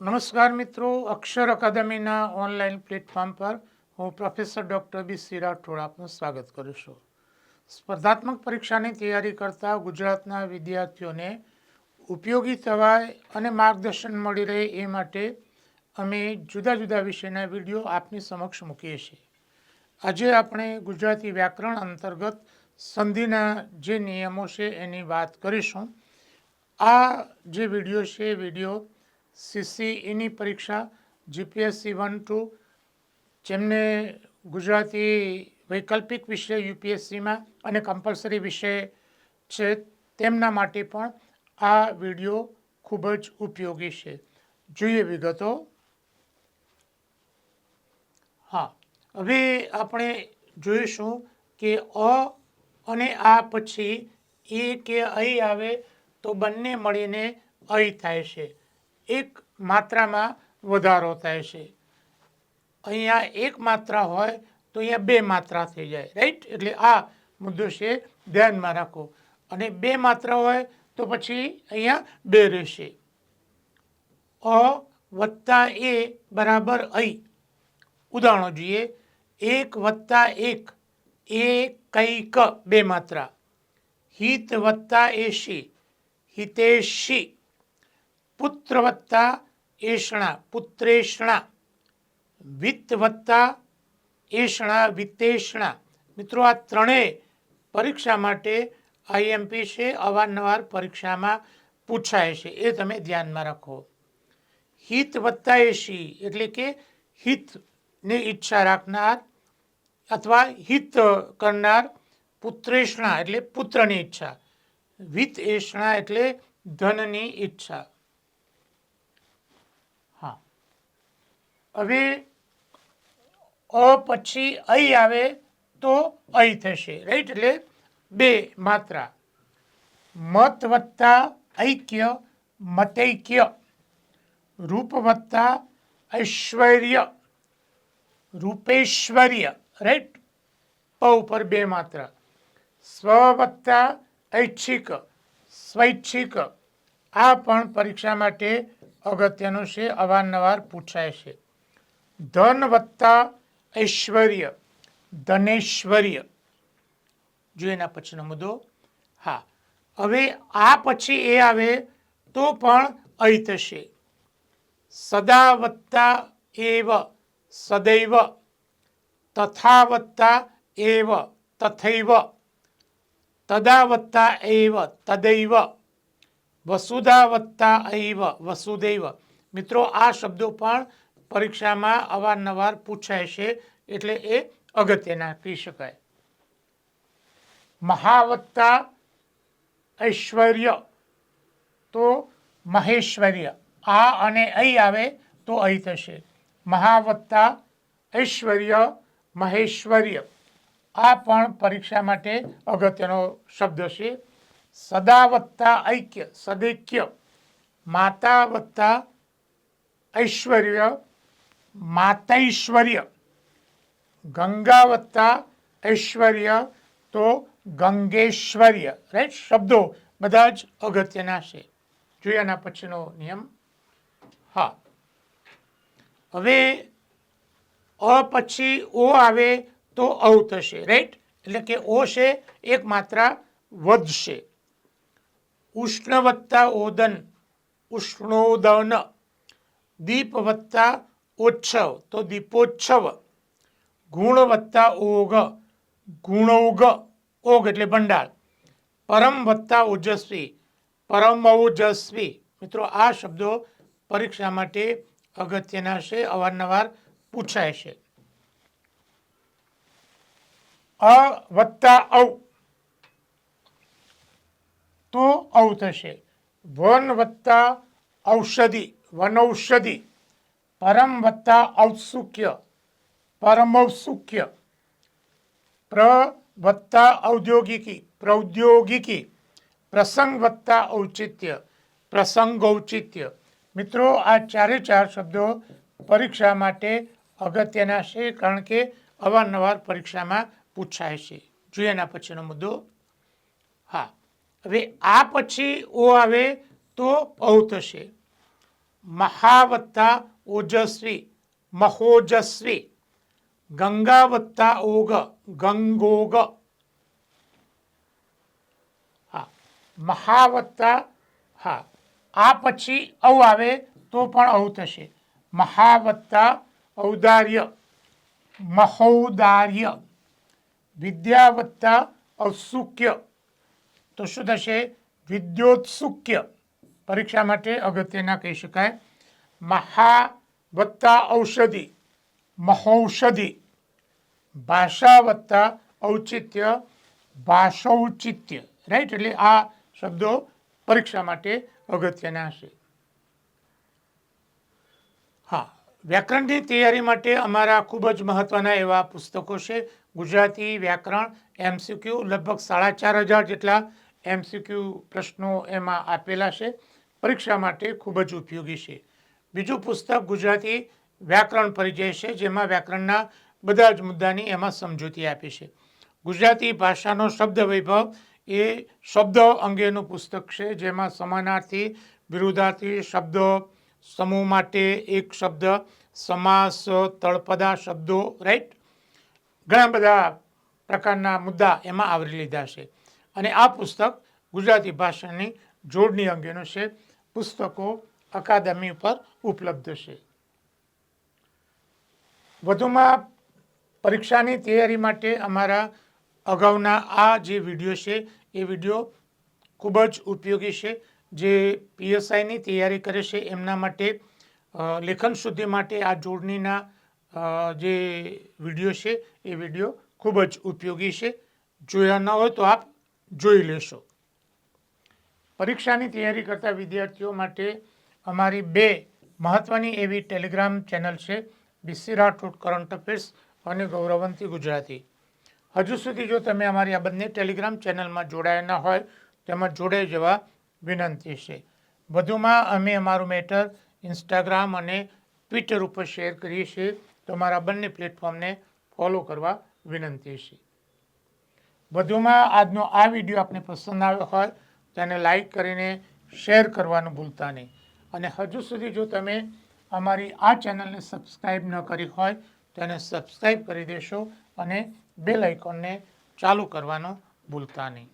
નમસ્કાર મિત્રો, અક્ષર અકાદમીના online platform પર હું professor doctor B C Rathod આપનું સ્વાગત કરું છું. સ્પર્ધાત્મક પરીક્ષાની તૈયારી કરતા ગુજરાતના વિદ્યાર્થીઓને ઉપયોગી થવાય અને માર્ગદર્શન મળી રહે એ માટે અમે જુદા જુદા વિષયના વીડિયો આપની સમક્ષ મૂકીએ છીએ. આજે આપણે ગુજરાતી વ્યાકરણ અંતર્ગત સંધિના જે નિયમો છે એની વાત કરીશું. આ જે વીડિયો છે એ વીડિયો સીસીઈની પરીક્ષા જીપીએસસી વન ટુ જેમને ગુજરાતી વૈકલ્પિક વિષય યુપીએસસીમાં અને કમ્પલસરી વિષય છે, તેમના માટે પણ આ વીડિયો ખૂબ જ ઉપયોગી છે. જોઈએ વિગતો. હા, હવે આપણે જોઈશું કે અ અને આ પછી એ કે અહીં આવે તો બંને મળીને અહીં થાય છે. એક માત્રામાં વધારો થાય છે. અહીંયા એક માત્રા હોય તો અહીંયા બે માત્રા થઈ જાય રાઈટ એટલે આ મુદ્દો છે ધ્યાનમાં રાખો. અને બે માત્રા હોય તો પછી અહીંયા બે રહેશે. અ વત્તા એ બરાબર અહીં. ઉદાહરણો જોઈએ. એક વત્તા એક એ કંઈક બે માત્રા. હિત વત્તા એશી હિતેશી. પુત્ર વત્તા એષણા, પુત્રેષણા. વિત્ત વત્તા એષણા, વિત્તેષણા. મિત્રો, આ ત્રણેય પરીક્ષા માટે આઈએમપી છે, અવારનવાર પરીક્ષામાં પૂછાય છે. એ તમે ધ્યાનમાં રાખો. હિત વત્તા એશી એટલે કે હિતની ઈચ્છા રાખનાર અથવા હિત કરનાર પુત્રેષણા એટલે પુત્રની ઈચ્છા. વિત્ત એષણા એટલે ધનની ઈચ્છા. હવે અ પછી અહીં આવે તો અહીં થશે. રાઈટ એટલે બે માત્રા. મત વત્તા ઐક્ય, મતૈક્ય. રૂપ વત્તા ઐશ્વર્ય. રૂપેશ્વર્ય. રાઈટ પ ઉપર બે માત્રા. સ્વ વત્તા ઐચ્છિક, સ્વૈચ્છિક. આ પણ પરીક્ષા માટે અગત્યનું છે, અવારનવાર પૂછાય છે. ધન વત્તા ઐશ્વર્ય, ધનેશ્વર્ય. જો એના પછીનો મુદ્દો, હા, હવે આ પછી એ આવે તો પણ અહીં થશે. સદા વત્તા એવ, સદૈવ. તથા વત્તા એવ, તથૈવ. તદા વત્તા એવ, તદૈવ. વસુધા વત્તા એવ, વસુદૈવ. મિત્રો, આ શબ્દો પણ પરીક્ષામાં અવારનવાર પૂછાય છે એટલે એ અગત્યના, કહી શકાય. મહાવત્તા ઐશ્વર્ય. તો મહેશ્વર્ય. આ અને અહીં આવે તો અહીં થશે. મહાવત્તા ઐશ્વર્ય, મહેશ્વર્ય. આ પણ પરીક્ષા માટે અગત્યનો શબ્દ છે. સદા વત્તા ઐક્ય, સદૈક્ય. માતા વત્તા ઐશ્વર્ય માતૈશ્વર્ય. ગંગા વત્તા ઐશ્વર્ય તો ગંગેશ્વર્ય. રાઈટ શબ્દો બધા જ અગત્યના છે. જોઈએ આના પછીનો નિયમ. હા. હવે અ પછી ઓ આવે તો ઔ થશે. રાઈટ એટલે કે ઓ છે એક માત્રા વધશે. ઉષ્ણ વત્તા ઓદન, ઉષ્ણોદન. દીપ વત્તા ઓચ્છવ તો દીપોચ્છવ ગુણ વત્તા ઓગ ગુણોગ ઓગ એટલે ભંડાર પરમ વત્તા ઓજસ્વી પરમ ઓજસ્વી મિત્રો આ શબ્દો પરીક્ષા માટે અગત્યના છે અવારનવાર પૂછાય છે અ વત્તા ઔ તો ઔ થશે વન વત્તા ઔષધિ વનૌષધિ પરમ વત્તા ઔત્સુક્ય પરમૌત્સુક્ય પ્ર વત્તા ઔદ્યોગિકી પ્રૌદ્યોગિકી પ્રસંગ વત્તા ઔચિત્ય પ્રસંગૌચિત્ય મિત્રો આ ચારે ચાર શબ્દો પરીક્ષા માટે અગત્યના છે, કારણ કે અવારનવાર પરીક્ષામાં પૂછાય છે. જોઈએ એના પછીનો મુદ્દો. હા, હવે આ પછી ઓ આવે તો ઔ થશે. મહા વત્તા ઓજસ્વી મહોજસ્વી ગંગા વત્તા ઓગ ગંગોગ હા મહાવત્તા હા આ પછી ઔ આવે તો પણ ઔ થશે. મહાવત્તા ઔદાર્ય મહૌદાર્ય વિદ્યા વત્તા ઔત્સુક્ય તો શું થશે? વિદ્યોત્સુક્ય. પરીક્ષા માટે અગત્યના કહી શકાય. મહા વત્તા ઔષધિ, મહૌષધિ. ભાષા વત્તા ઔચિત્ય ભાષૌચિત્ય રાઈટ એટલે આ શબ્દો પરીક્ષા માટે અગત્યના હશે હા, વ્યાકરણની તૈયારી માટે અમારા ખૂબ જ મહત્ત્વના એવા પુસ્તકો છે. ગુજરાતી વ્યાકરણ એમસીક્યુ લગભગ સાડા ચાર હજાર જેટલા એમસીક્યુ પ્રશ્નો એમાં આપેલા છે. પરીક્ષા માટે ખૂબ જ ઉપયોગી છે. બીજું પુસ્તક ગુજરાતી વ્યાકરણ પરિચય છે, જેમાં વ્યાકરણના બધા જ મુદ્દાની એમાં સમજૂતી આપી છે. ગુજરાતી ભાષાનો શબ્દ વૈભવ એ શબ્દ અંગેનું પુસ્તક છે, જેમાં સમાનાર્થી, વિરુદ્ધાર્થી શબ્દો, સમૂહ માટે એક શબ્દ, સમાસ, તળપદા શબ્દો રાઈટ ઘણા બધા પ્રકારના મુદ્દા એમાં આવરી લીધા છે. અને આ પુસ્તક ગુજરાતી ભાષાની જોડણી અંગેનું છે. પુસ્તકો અકાદમી ઉપર ઉપલબ્ધ છે. વધુમાં પરીક્ષાની તૈયારી માટે અમારા અગાઉના આ જે વીડિયો છે, એ વીડિયો ખૂબ જ ઉપયોગી છે. જે પીએસઆઈની તૈયારી કરે છે, એમના માટે લેખન શુદ્ધિ માટે આ જોડણીના જે વીડિયો છે, એ વીડિયો ખૂબ જ ઉપયોગી છે. જોયા ન હોય તો આપ જોઈ લેશો. પરીક્ષાની તૈયારી કરતા વિદ્યાર્થીઓ માટે અમારી બે મહત્ત્વની એવી ટેલિગ્રામ ચેનલ છે બીસી રાઠોડ કરંટ અફેર્સ અને ગૌરવંતી ગુજરાતી. હજુ સુધી જો તમે અમારી આ બંને ટેલિગ્રામ ચેનલમાં જોડાયા ન હોય તેમાં જોડાઈ જવા વિનંતી છે. વધુમાં અમે અમારું મેટર ઇન્સ્ટાગ્રામ અને ટ્વિટર ઉપર શેર કરીએ છીએ, તો અમારા બંને પ્લેટફોર્મને ફોલો કરવા વિનંતી છે. વધુમાં આજનો આ વીડિયો આપને પસંદ આવ્યો હોય, તેને લાઈક કરીને શેર કરવાનું ભૂલતા નહીં. અને હજુ સુધી જો તમે અમારી આ ચેનલને સબસ્ક્રાઈબ ન કરી હોય, તો એને સબસ્ક્રાઈબ કરી દેશો અને બેલ આઇકોનને ચાલુ કરવાનો ભૂલતા નહીં.